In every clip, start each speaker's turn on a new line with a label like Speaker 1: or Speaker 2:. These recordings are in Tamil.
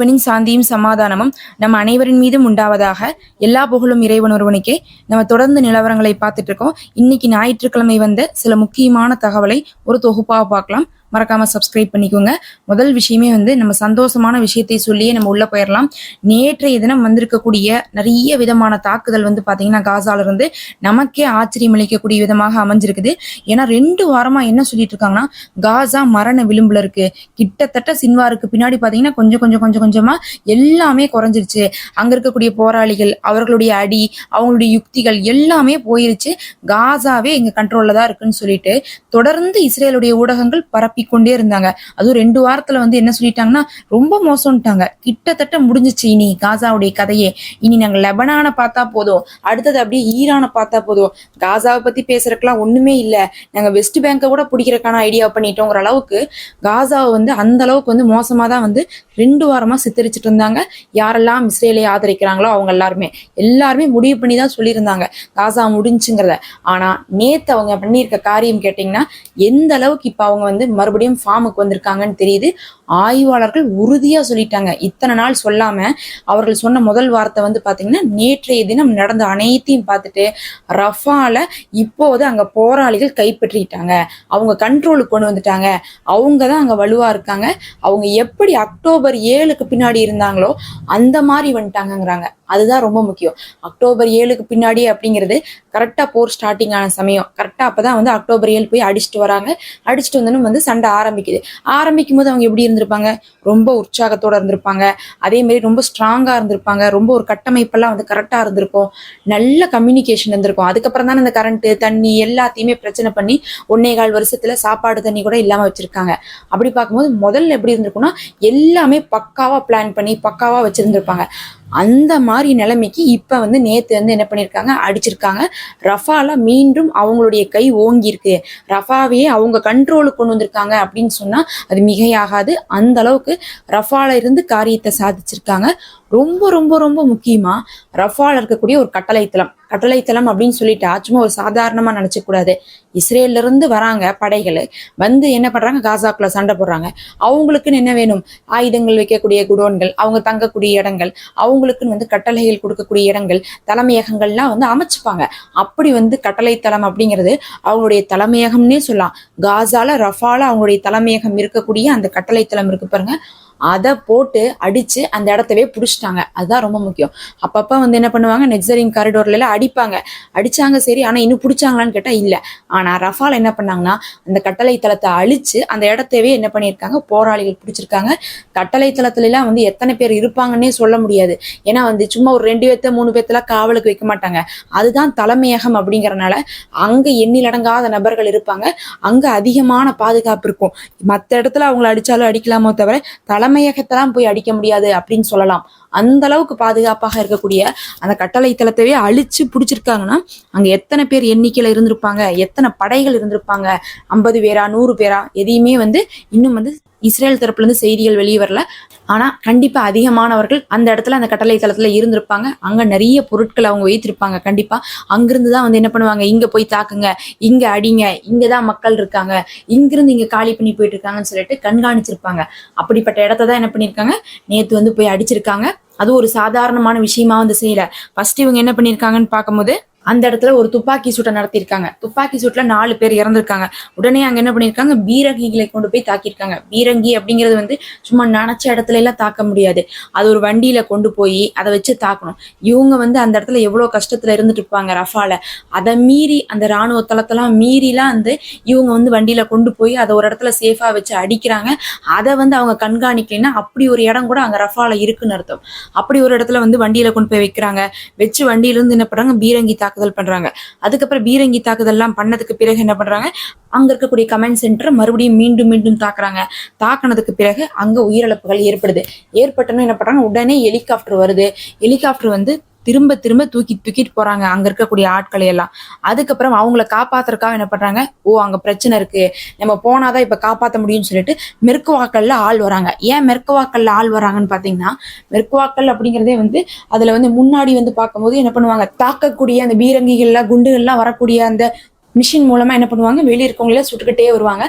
Speaker 1: இறைவனின் சாந்தியும் சமாதானமும் நம்ம அனைவரின் மீதும் உண்டாவதாக எல்லா புகழும் இறைவன் ஒருவனுக்கே. நம்ம தொடர்ந்து நிலவரங்களை பார்த்துட்டு இருக்கோம். இன்னைக்கு ஞாயிற்றுக்கிழமை வந்த சில முக்கியமான தகவலை ஒரு தொகுப்பாக பார்க்கலாம். மறக்காம சப்ஸ்கிரைப் பண்ணிக்கோங்க. முதல் விஷயமே வந்து நம்ம சந்தோஷமான விஷயத்தை சொல்லியே நம்ம உள்ள போயிடலாம் நேற்றைய தினம் வந்திருக்கக்கூடிய நிறைய விதமான தாக்குதல் வந்து பாத்தீங்கன்னா காசால இருந்து நமக்கே ஆச்சரியம் அளிக்கக்கூடிய விதமாக அமைஞ்சிருக்குது. ஏன்னா ரெண்டு வாரமா என்ன சொல்லிட்டு இருக்காங்கன்னா காசா மரண விளிம்புல இருக்கு. கிட்டத்தட்ட சின்வாருக்கு பின்னாடி பாத்தீங்கன்னா கொஞ்சம் கொஞ்சம் கொஞ்சம் கொஞ்சமா எல்லாமே குறைஞ்சிருச்சு. அங்க இருக்கக்கூடிய போராளிகள் அவர்களுடைய அடி அவங்களுடைய யுக்திகள் எல்லாமே போயிருச்சு. காசாவே எங்க கண்ட்ரோல்ல தான் இருக்குன்னு சொல்லிட்டு தொடர்ந்து இஸ்ரேலுடைய ஊடகங்கள் பரப்பி கொண்டே இருந்தாங்க. அதுவும் ரெண்டு வாரத்துல வந்து என்ன சொல்லிட்டாங்கன்னா ரொம்ப மோசம்ட்டாங்க கிட்டத்தட்ட முடிஞ்சிச்சு இனி காசாவுடைய கதையே. இனி நாங்க லெபனானை பார்த்தா போதும். அடுத்தது அப்படியே ஈரானை பார்த்தா போதும். காசாவை பத்தி பேசுறதுக்கெல்லாம் ஒண்ணுமே இல்ல. நாங்க வெஸ்ட் பேங்கை கூட பிடிக்கிறக்கான ஐடியா பண்ணிட்டோங்கிற அளவுக்கு காசாவை வந்து அந்த அளவுக்கு வந்து மோசமா தான் வந்து ரெண்டு வாரமா சித்தரிச்சிட்டு இருந்தாங்க. யாரெல்லாம் இஸ்ரேலை ஆதரிக்கிறாங்களோ அவங்க எல்லாருமே. எல்லாருமே முடிவு பண்ணி தான் சொல்லியிருந்தாங்க. காசா முடிஞ்சுங்கிறத. ஆனா நேத்து அவங்க பண்ணியிருக்க காரியம் கேட்டிங்கன்னா எந்த அளவுக்கு இப்ப அவங்க வந்து மறுபடியும் ஃபார்முக்கு வந்திருக்காங்கன்னு தெரியுது. ஆய்வாளர்கள் உறுதியா சொல்லிட்டாங்க. இத்தனை நாள் சொல்லாம அவர்கள் சொன்ன முதல் வார்த்தை வந்து பாத்தீங்கன்னா நேற்றைய தினம் நடந்த அனைத்தையும் பார்த்துட்டு ரஃபால இப்போது அங்க போராளிகள் கைப்பற்றிட்டாங்க. அவங்க கண்ட்ரோலுக்கு கொண்டு வந்துட்டாங்க. அவங்க தான் அங்க வலுவா இருக்காங்க. அவங்க எப்படி அக்டோபர் ஏழுக்கு பின்னாடி இருந்தாங்களோ அந்த மாதிரி வந்துட்டாங்கங்கிறாங்க. அதுதான் ரொம்ப முக்கியம். அக்டோபர் ஏழுக்கு பின்னாடி அப்படிங்கிறது கரெக்டாக போர் ஸ்டார்டிங் ஆன சமயம். கரெக்டாக அப்போ தான் வந்து அக்டோபர் ஏழு போய் அடிச்சுட்டு வராங்க. அடிச்சுட்டு வந்தனும் வந்து சண்டை ஆரம்பிக்குது. ஆரம்பிக்கும் போது அவங்க எப்படி இருந்திருப்பாங்க? ரொம்ப உற்சாகத்தோட இருந்திருப்பாங்க. அதே மாதிரி ரொம்ப ஸ்ட்ராங்காக இருந்திருப்பாங்க. ரொம்ப ஒரு கட்டமைப்பெல்லாம் வந்து கரெக்டாக இருந்திருக்கும். நல்ல கம்யூனிகேஷன் இருந்திருக்கும். அதுக்கப்புறம் தானே இந்த கரண்ட்டு தண்ணி எல்லாத்தையுமே பிரச்சனை பண்ணி ஒன்னே கால் வருஷத்துல சாப்பாடு தண்ணி கூட இல்லாமல் வச்சிருக்காங்க. அப்படி பார்க்கும்போது முதல்ல எப்படி இருந்திருக்கும்னா எல்லாமே பக்காவா பிளான் பண்ணி பக்காவா வச்சிருந்திருப்பாங்க. அந்த மாதிரி நிலைமைக்கு இப்ப வந்து நேத்து வந்து என்ன பண்ணிருக்காங்க? அடிச்சிருக்காங்க. ரஃபால மீண்டும் அவங்களுடைய கை ஓங்கியிருக்கு. ரஃபாவையே அவங்க கண்ட்ரோலுக்கு கொண்டு வந்திருக்காங்க அப்படின்னு சொன்னா அது மிகையாகாது. அந்த அளவுக்கு ரஃபால இருந்து காரியத்தை சாதிச்சிருக்காங்க. ரொம்ப ரொம்ப ரொம்ப முக்கியமா ரஃபால இருக்கக்கூடிய ஒரு கட்டளைத்தளம். கட்டளைத்தளம் அப்படின்னு சொல்லிட்டா சும்மா ஒரு சாதாரணமா நினைச்ச கூடாது. இஸ்ரேல்ல இருந்து வராங்க படைகள் வந்து என்ன பண்றாங்க? காசாக்குள்ள சண்டை போடுறாங்க. அவங்களுக்குன்னு என்ன வேணும்? ஆயுதங்கள் வைக்கக்கூடிய குடோன்கள் அவங்க தங்கக்கூடிய இடங்கள் அவங்களுக்குன்னு வந்து கட்டளைகள் கொடுக்கக்கூடிய இடங்கள் தலைமையகங்கள்லாம் வந்து அமைச்சுப்பாங்க. அப்படி வந்து கட்டளைத்தலம் அப்படிங்கிறது அவங்களுடைய தலைமையகம்னே சொல்லலாம். காசால ரஃபால அவங்களுடைய தலைமையகம் இருக்கக்கூடிய அந்த கட்டளைத்தளம் இருக்கு பாருங்க. அதை போட்டு அடிச்சு அந்த இடத்தவே பிடிச்சிட்டாங்க. அதுதான் ரொம்ப முக்கியம். அப்பப்போ வந்து என்ன பண்ணுவாங்க? நெக்ஸரிங் காரிடோர்ல எல்லாம் அடிப்பாங்க. அடிச்சாங்க சரி ஆனா இன்னும் பிடிச்சாங்களான்னு கேட்டா இல்ல. ஆனா ரஃபால் என்ன பண்ணாங்கன்னா அந்த கட்டளை தளத்தை அழிச்சு அந்த இடத்தவே என்ன பண்ணியிருக்காங்க? போராளிகள் பிடிச்சிருக்காங்க. கட்டளை தளத்துல எல்லாம் வந்து எத்தனை பேர் இருப்பாங்கன்னே சொல்ல முடியாது. ஏன்னா வந்து சும்மா ஒரு ரெண்டு பேர்த்த மூணு பேர்த்தெல்லாம் காவலுக்கு வைக்க மாட்டாங்க. அதுதான் தலைமையகம் அப்படிங்கறனால அங்க எண்ணிலடங்காத நபர்கள் இருப்பாங்க. அங்க அதிகமான பாதுகாப்பு இருக்கும். மற்ற இடத்துல அவங்கள அடிச்சாலும் அடிக்கலாமோ தவிர தலை தலைமையகத்தெல்லாம் போய் அடிக்க முடியாது அப்படின்னு சொல்லலாம். அந்த அளவுக்கு பாதுகாப்பாக இருக்கக்கூடிய அந்த கட்டளை தளத்தவே அழிச்சு பிடிச்சிருக்காங்கன்னா அங்க எத்தனை பேர் எண்ணிக்கையில இருந்திருப்பாங்க எத்தனை படைகள் இருந்திருப்பாங்க ஐம்பது பேரா நூறு பேரா எதையுமே வந்து இன்னும் வந்து இஸ்ரேல் தரப்புல இருந்து செய்திகள் வெளியே வரல. ஆனா கண்டிப்பா அதிகமானவர்கள் அந்த இடத்துல அந்த கட்டளை தளத்துல இருந்திருப்பாங்க. அங்க நிறைய பொருட்கள் அவங்க வைத்திருப்பாங்க கண்டிப்பா. அங்கிருந்து தான் வந்து என்ன பண்ணுவாங்க இங்க போய் தாக்குங்க இங்க அடிங்க இங்கதான் மக்கள் இருக்காங்க இங்கிருந்து இங்க காலி பண்ணி போயிட்டு இருக்காங்கன்னு சொல்லிட்டு கண்காணிச்சிருப்பாங்க. அப்படிப்பட்ட இடத்த தான் என்ன பண்ணிருக்காங்க நேத்து வந்து போய் அடிச்சிருக்காங்க. அது ஒரு சாதாரணமான விஷயமா வந்து செய்யல. ஃபர்ஸ்ட் இவங்க என்ன பண்ணிருக்காங்கன்னு பார்க்கும்போது அந்த இடத்துல ஒரு துப்பாக்கி சூட்டை நடத்தியிருக்காங்க. துப்பாக்கி சூட்ல நாலு பேர் இறந்துருக்காங்க. உடனே அங்க என்ன பண்ணிருக்காங்க பீரங்கிகளை கொண்டு போய் தாக்கியிருக்காங்க. பீரங்கி அப்படிங்கிறது வந்து சும்மா நினைச்ச இடத்துல எல்லாம் தாக்க முடியாது. அது ஒரு வண்டியில கொண்டு போய் அதை வச்சு தாக்கணும். இவங்க வந்து அந்த இடத்துல எவ்வளவு கஷ்டத்துல இருந்துட்டு இருப்பாங்க ரஃபால. அதை மீறி அந்த ராணுவ தளத்தெல்லாம் மீறிலாம் வந்து இவங்க வந்து வண்டியில கொண்டு போய் அதை ஒரு இடத்துல சேஃபா வச்சு அடிக்கிறாங்க. அதை வந்து அவங்க கண்காணிக்கலைன்னா அப்படி ஒரு இடம் கூட அங்க ரஃபால இருக்குன்னு அர்த்தம். அப்படி ஒரு இடத்துல வந்து வண்டியில கொண்டு போய் வைக்கிறாங்க. வச்சு வண்டியில இருந்து என்ன பண்றாங்க? பீரங்கி தாக்குதல் பண்றாங்க. அதுக்கப்புறம் பீரங்கி தாக்குதல்லாம் பண்ணதுக்கு பிறகு என்ன பண்றாங்க? அங்க இருக்கக்கூடிய கமெண்ட் சென்டர் மறுபடியும் மீண்டும் மீண்டும் தாக்குறாங்க. தாக்குனதுக்கு பிறகு அங்க உயிரிழப்புகள் ஏற்படுது. ஏற்பட்டனும் என்ன பண்றாங்க? உடனே ஹெலிகாப்டர் வருது. ஹெலிகாப்டர் வந்து திரும்ப திரும்ப தூக்கி தூக்கிட்டு போறாங்க. அங்க இருக்கக்கூடிய ஆட்களை எல்லாம். அதுக்கப்புறம் அவங்கள காப்பாத்துறதுக்காக என்ன பண்றாங்க? ஓ அங்க பிரச்சனை இருக்கு. நம்ம போனாதான் இப்ப காப்பாத்த முடியும்னு சொல்லிட்டு மெர்க்குவாக்கல்ல ஆள் வராங்க. ஏன் மெர்க்குவாக்கல்ல ஆள் வராங்கன்னு பாத்தீங்கன்னா மெர்க்குவாக்கல் அப்படிங்கிறதே வந்து அதுல வந்து முன்னாடி வந்து பார்க்கும்போது என்ன பண்ணுவாங்க? தாக்கக்கூடிய அந்த பீரங்கிகள்லாம் குண்டுகள்லாம் வரக்கூடிய அந்த மிஷின் மூலமா என்ன பண்ணுவாங்க? வெளியே இருக்கவங்கள சுட்டுக்கிட்டே வருவாங்க.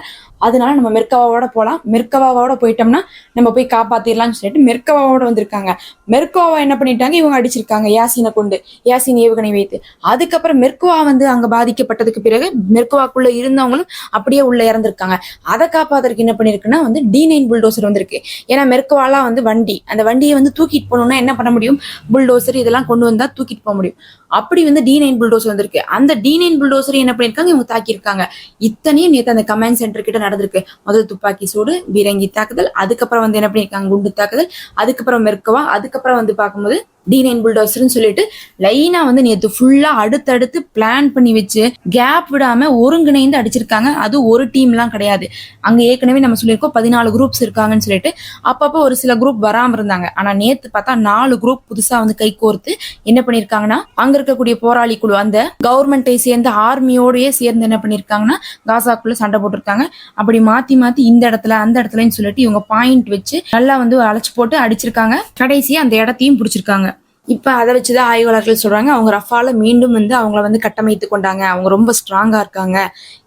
Speaker 1: அதனால நம்ம மெர்கவாவோட போகலாம் மெர்கவாவோட போயிட்டோம்னா நம்ம போய் காப்பாத்திடலாம்னு சொல்லிட்டு மெர்கவாவோட வந்திருக்காங்க. மெர்கோவா என்ன பண்ணிட்டாங்க? இவங்க அடிச்சிருக்காங்க. யாசினை கொண்டு. யாசின் ஏவுகணை வைத்து. அதுக்கப்புறம் மெர்குவா வந்து அங்க பாதிக்கப்பட்டதுக்கு பிறகு மெர்குவாக்குள்ள இருந்தவங்களும் அப்படியே உள்ள இறந்திருக்காங்க. அதை காப்பாத்துறதுக்கு என்ன பண்ணிருக்குன்னா வந்து டி நைன் புல்டோசர் வந்திருக்கு. ஏன்னா மெர்குவாலாம் வந்து வண்டி. அந்த வண்டியை வந்து தூக்கிட்டு போகணும்னா என்ன பண்ண முடியும்? புல்டோசர் இதெல்லாம் கொண்டு வந்தா தூக்கிட்டு போக முடியும். அப்படி வந்து டி நைன் புல்டோசர் வந்திருக்கு. அந்த டி நைன் புல்டோசர் என்ன பண்ணிருக்காங்க? இவங்க தாக்கியிருக்காங்க. இத்தனையும் நேற்று அந்த கமாண்ட் சென்டர் கிட்ட நடந்திருக்கு. முதல் துப்பாக்கி சூடு பீரங்கி தாக்குதல் அதுக்கப்புறம் வந்து என்ன பண்ணிருக்காங்க குண்டு தாக்குதல் அதுக்கப்புறம் மெர்கவா அதுக்கப்புறம் வந்து பார்க்கும்போது டி நைன் புல்டோசர்னு சொல்லிட்டு லைனா வந்து நேற்று ஃபுல்லா அடுத்தடுத்து பிளான் பண்ணி வச்சு கேப் விடாம ஒருங்கிணைந்து அடிச்சிருக்காங்க. அது ஒரு டீம்லாம் கிடையாது. அங்க ஏற்கனவே நம்ம சொல்லியிருக்கோம் பதினாலு குரூப்ஸ் இருக்காங்கன்னு சொல்லிட்டு அப்பப்போ ஒரு சில குரூப் வராம இருந்தாங்க. ஆனா நேத்து பார்த்தா நாலு குரூப் புதுசா வந்து கை கோர்த்து என்ன பண்ணிருக்காங்கன்னா அங்க இருக்கக்கூடிய போராளி குழு அந்த கவர்மெண்ட்டை சேர்ந்த ஆர்மியோடயே சேர்ந்து என்ன பண்ணிருக்காங்கன்னா காசாக்குள்ள சண்டை போட்டிருக்காங்க. அப்படி மாத்தி மாத்தி இந்த இடத்துல அந்த இடத்துலன்னு சொல்லிட்டு இவங்க பாயிண்ட் வச்சு நல்லா வந்து அழைச்சி போட்டு அடிச்சிருக்காங்க. கடைசியா அந்த இடத்தையும் பிடிச்சிருக்காங்க. இப்ப அதை வச்சுதான் ஆய்வாளர்கள் சொல்றாங்க. அவங்க ரஃபால மீண்டும் வந்து அவங்கள வந்து கட்டமைத்து கொண்டாங்க. அவங்க ரொம்ப ஸ்ட்ராங்கா இருக்காங்க.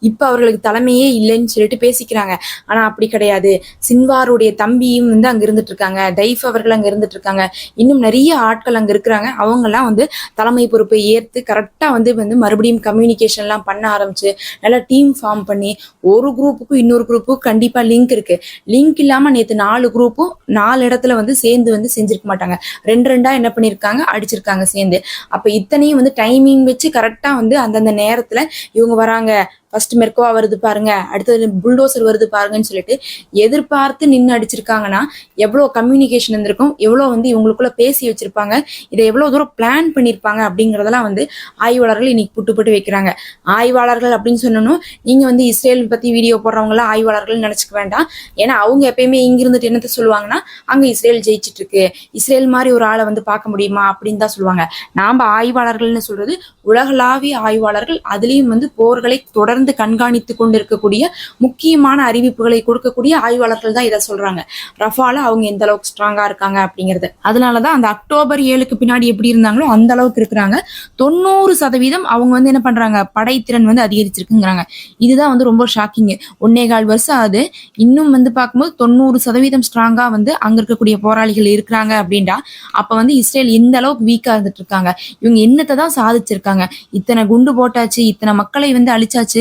Speaker 1: இப்ப அவர்களுக்கு தலைமையே இல்லைன்னு சொல்லிட்டு பேசிக்கிறாங்க. ஆனா அப்படி கிடையாது. சின்வாருடைய தம்பியும் வந்து அங்க இருந்துட்டு இருக்காங்க. தைஃப் அவர்கள் அங்க இருந்துட்டு இருக்காங்க. இன்னும் நிறைய ஆட்கள் அங்க இருக்கிறாங்க. அவங்க எல்லாம் வந்து தலைமை பொறுப்பை ஏற்று கரெக்டா வந்து வந்து மறுபடியும் கம்யூனிகேஷன் எல்லாம் பண்ண ஆரம்பிச்சு நல்லா டீம் ஃபார்ம் பண்ணி ஒரு குரூப்புக்கும் இன்னொரு குரூப்புக்கும் கண்டிப்பா லிங்க் இருக்கு. லிங்க் இல்லாம நேற்று நாலு குரூப்பும் நாலு இடத்துல வந்து சேர்ந்து வந்து செஞ்சிருக்க மாட்டாங்க. ரெண்டு ரெண்டா என்ன பண்ணிருக்காங்க அடிச்சிருக்காங்க சேர்ந்து. அப்ப இத்தனையும் வந்து டைமிங் வச்சு கரெக்டா வந்து அந்தந்த நேரத்துல இவங்க வராங்க. ஃபர்ஸ்ட் மெர்கோவா வருது பாருங்க. அடுத்தது புல்டோசர் வருது பாருங்கன்னு சொல்லிட்டு எதிர்பார்த்து நின்று அடிச்சிருக்காங்கன்னா எவ்வளோ கம்யூனிகேஷன் இருந்திருக்கும் எவ்வளோ வந்து இவங்களுக்குள்ள பேசி வச்சிருப்பாங்க இதை எவ்வளோ தூரம் பிளான் பண்ணியிருப்பாங்க அப்படிங்கிறதெல்லாம் வந்து ஆய்வாளர்கள் இன்னைக்கு புட்டு புட்டு வைக்கிறாங்க. ஆய்வாளர்கள் அப்படின்னு சொன்னோம் நீங்கள் வந்து இஸ்ரேல் பற்றி வீடியோ போடுறவங்களாம் ஆய்வாளர்கள் நினச்சிக்க வேண்டாம். ஏன்னா அவங்க எப்பயுமே இங்கிருந்துட்டு இருந்துட்டு சொல்லுவாங்கன்னா அங்கே இஸ்ரேல் ஜெயிச்சிட்டு இருக்கு இஸ்ரேல் மாதிரி ஒரு ஆளை வந்து பார்க்க முடியுமா அப்படின்னு தான் சொல்லுவாங்க. நாம் ஆய்வாளர்கள்னு சொல்றது உலகளாவிய ஆய்வாளர்கள் அதுலேயும் வந்து போர்களை தொடர்ந்து கண்காணித்து கொண்டிருக்கக்கூடிய முக்கியமான அறிவிப்புகளை கொடுக்கக்கூடிய ஆய்வாளர்கள் தான் இதை சொல்றாங்க. ரஃபால அவங்க எந்த அளவுக்கு ஸ்ட்ராங்கா இருக்காங்க அப்படிங்கிறது. அதனாலதான் அந்த அக்டோபர் ஏழுக்கு பின்னாடி எப்படி இருந்தாங்களோ அந்த அளவுக்கு இருக்கிறாங்க. தொண்ணூறு சதவீதம் அவங்க வந்து என்ன பண்றாங்க? படைத்திறன் வந்து அதிகரிச்சிருக்குங்கிறாங்க. இதுதான் வந்து ரொம்ப ஷாக்கிங் ஒன்னே கால் வருஷம் ஆகுது. இன்னும் வந்து பார்க்கும்போது தொண்ணூறு சதவீதம் ஸ்ட்ராங்கா வந்து அங்க இருக்கக்கூடிய போராளிகள் இருக்கிறாங்க அப்படின்டா அப்ப வந்து இஸ்ரேல் எந்த அளவுக்கு வீக்கா இருந்துட்டு இருக்காங்க? இவங்க என்னத்தை தான் சாதிச்சிருக்காங்க? இத்தனை குண்டு போட்டாச்சு இத்தனை மக்களை வந்து அழிச்சாச்சு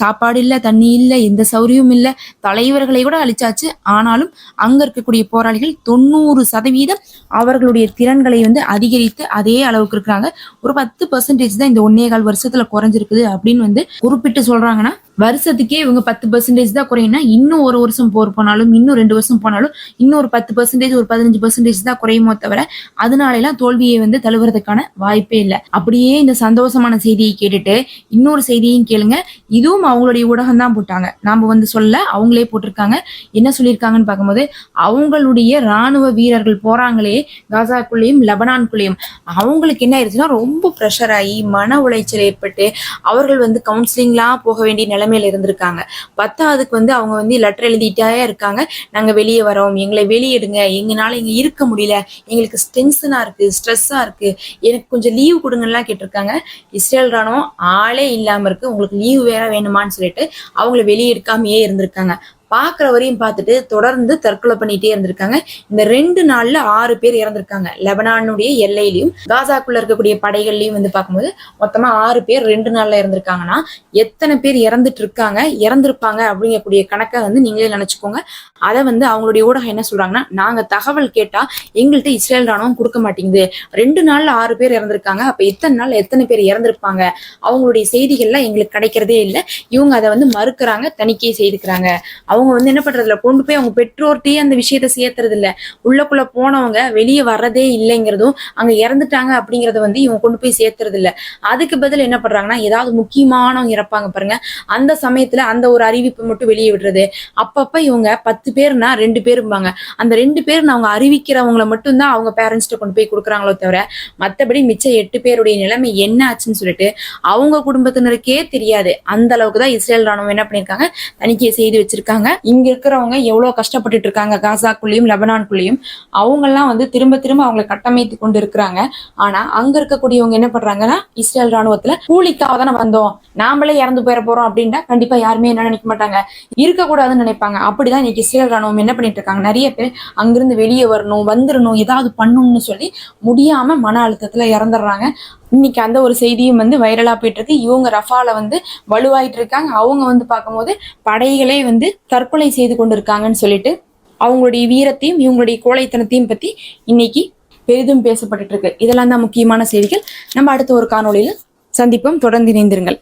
Speaker 1: சாப்பாடு இல்லை தண்ணி இல்லை எந்த சௌரியமும் இல்லை. தலைவர்களை கூட அழிச்சாச்சு. ஆனாலும் அங்க இருக்கக்கூடிய போராளிகள் தொண்ணூறு சதவீதம் அவர்களுடைய திறன்களை வந்து அதிகரித்து அதே அளவுக்கு இருக்கிறாங்க. ஒரு பத்து பர்சன்டேஜ் தான் இந்த ஒன்னே கால் வருஷத்துல குறைஞ்சிருக்குது அப்படின்னு வந்து குறிப்பிட்டு சொல்றாங்கன்னா வருஷத்துக்கே இவங்க பத்து பர்சன்டேஜ் தான் குறையும்னா இன்னும் ஒரு வருஷம் போர் போனாலும் இன்னும் ரெண்டு வருஷம் போனாலும் இன்னும் ஒரு பத்து பர்சன்டேஜ் ஒரு பதினஞ்சு பர்சன்டேஜ் தான் குறையுமோ தவிர அதனால எல்லாம் தோல்வியை வந்து தழுவுறதுக்கான வாய்ப்பே இல்லை. அப்படியே இந்த சந்தோஷமான செய்தியை கேட்டுட்டு இன்னொரு செய்தியையும் கேளுங்க. இதுவும் அவங்களுடைய ஊடகம் தான் போட்டாங்க. நாம வந்து சொல்ல அவங்களே போட்டிருக்காங்க. என்ன சொல்லியிருக்காங்கன்னு பார்க்கும்போது அவங்களுடைய ராணுவ வீரர்கள் போறாங்களே காசாக்குள்ளேயும் லெபனான்குள்ளேயும். அவங்களுக்கு என்ன ஆயிடுச்சுன்னா ரொம்ப ப்ரெஷர் ஆகி மன உளைச்சல் ஏற்பட்டு அவர்கள் வந்து கவுன்சிலிங்லாம் போக வேண்டிய நிலைமையில இருந்திருக்காங்க. பத்தாவதுக்கு வந்து அவங்க வந்து லெட்டர் எழுதிட்டே இருக்காங்க. நாங்க வெளியே வரோம். எங்களை வெளியிடுங்க. எங்களால் இங்க இருக்க முடியல. எங்களுக்கு டென்ஷனா இருக்கு ஸ்ட்ரெஸ்ஸா இருக்கு. எனக்கு கொஞ்சம் லீவ் கொடுங்கலாம் கேட்டிருக்காங்க. இஸ்ரேல் ராணுவம் ஆளே இல்லாம இருக்கு. உங்களுக்கு லீவ் வேற வேணாமான்னு சொல்லிட்டு அவங்கள வெளியே எடுக்காமயே இருந்திருக்காங்க. பார்க்குற வரையும் பார்த்துட்டு தொடர்ந்து தற்கொலை பண்ணிட்டே இருந்திருக்காங்க. இந்த ரெண்டு நாள்ல ஆறு பேர் இறந்திருக்காங்க. லெபனானுடைய எல்லையிலையும் காசாக்குள்ள இருக்கக்கூடிய படைகள்லயும் வந்து பார்க்கும்போது மொத்தமா ஆறு பேர் ரெண்டு நாள்ல இறந்திருக்காங்கன்னா எத்தனை பேர் இறந்துட்டு இருக்காங்க இறந்திருப்பாங்க அப்படிங்கக்கூடிய கணக்கை வந்து நீங்களே நினைச்சுக்கோங்க. அதை வந்து அவங்களுடைய ஊடகம் என்ன சொல்றாங்கன்னா நாங்க தகவல் கேட்டா எங்கள்கிட்ட இஸ்ரேல் ராணுவம் கொடுக்க மாட்டேங்குது. ரெண்டு நாள்ல ஆறு பேர் இறந்திருக்காங்க. அப்ப எத்தனை நாள் எத்தனை பேர் இறந்திருப்பாங்க? அவங்களுடைய செய்திகள்லாம் எங்களுக்கு கிடைக்கிறதே இல்லை. இவங்க அதை வந்து மறுக்கிறாங்க தணிக்கை செய்துக்கிறாங்க. அவங்க அவங்க வந்து என்ன பண்றதில்ல கொண்டு போய் அவங்க பெற்றோர்கிட்டயே அந்த விஷயத்த சேர்த்துறது இல்ல உள்ளக்குள்ள போனவங்க வெளியே வர்றதே இல்லைங்கிறதும் அங்க இறந்துட்டாங்க அப்படிங்கறத வந்து இவங்க கொண்டு போய் சேர்த்துறது இல்ல அதுக்கு பதில் என்ன பண்றாங்கன்னா ஏதாவது முக்கியமானவங்க இறப்பாங்க பாருங்க. அந்த சமயத்துல அந்த ஒரு அறிவிப்பு மட்டும் வெளியே விடுறது. அப்பப்ப இவங்க பத்து பேர்னா ரெண்டு பேரும்பாங்க. அந்த ரெண்டு பேர் அவங்க அறிவிக்கிறவங்கள மட்டும்தான் அவங்க பேரண்ட்ஸ்ட்ட கொண்டு போய் கொடுக்குறாங்களோ தவிர மத்தபடி மிச்சம் எட்டு பேருடைய நிலைமை என்ன ஆச்சுன்னு சொல்லிட்டு அவங்க குடும்பத்தினருக்கே தெரியாது. அந்த அளவுக்கு தான் இஸ்ரேல் ராணுவம் என்ன பண்ணியிருக்காங்க? தணிக்கை செய்து வச்சிருக்காங்க. இருக்காங்க. இங்க இருக்கிறவங்க எவ்வளவு கஷ்டப்பட்டுட்டு இருக்காங்க. காசாக்குள்ளேயும் லெபனான்குள்ளேயும். அவங்கெல்லாம் வந்து திரும்ப திரும்ப அவங்களை கட்டமைத்து கொண்டு இருக்கிறாங்க ஆனா அங்க இருக்கக்கூடியவங்க என்ன பண்றாங்கன்னா இஸ்ரேல் ராணுவத்துல கூலிக்காக தானே வந்தோம். நாமளே இறந்து போயிட போறோம் அப்படின்னா கண்டிப்பா யாருமே என்ன நினைக்க மாட்டாங்க. இருக்கக்கூடாதுன்னு நினைப்பாங்க. அப்படிதான் இன்னைக்கு இஸ்ரேல் ராணுவம் என்ன பண்ணிட்டு இருக்காங்க. நிறைய பேர் அங்கிருந்து வெளியே வரணும் வந்துடணும் ஏதாவது பண்ணணும்னு சொல்லி முடியாம மன அழுத்தத்துல இறந்துடுறாங்க. இன்னைக்கு அந்த ஒரு செய்தியும் வந்து வைரலா போயிட்டு இருக்கு. இவங்க ரஃபால வந்து வலுவாயிட்டு இருக்காங்க. அவங்க வந்து பார்க்கும்போது படைகளே வந்து தற்கொலை செய்து கொண்டு இருக்காங்கன்னு சொல்லிட்டு அவங்களுடைய வீரத்தையும் இவங்களுடைய கோழைத்தனத்தையும் பத்தி இன்னைக்கு பெரிதும் பேசப்பட்டுட்டு இருக்கு. இதெல்லாம் தான் முக்கியமான செய்திகள். நம்ம அடுத்த ஒரு காணொளியில் சந்திப்போம். தொடர்ந்து இணைந்திருங்கள்.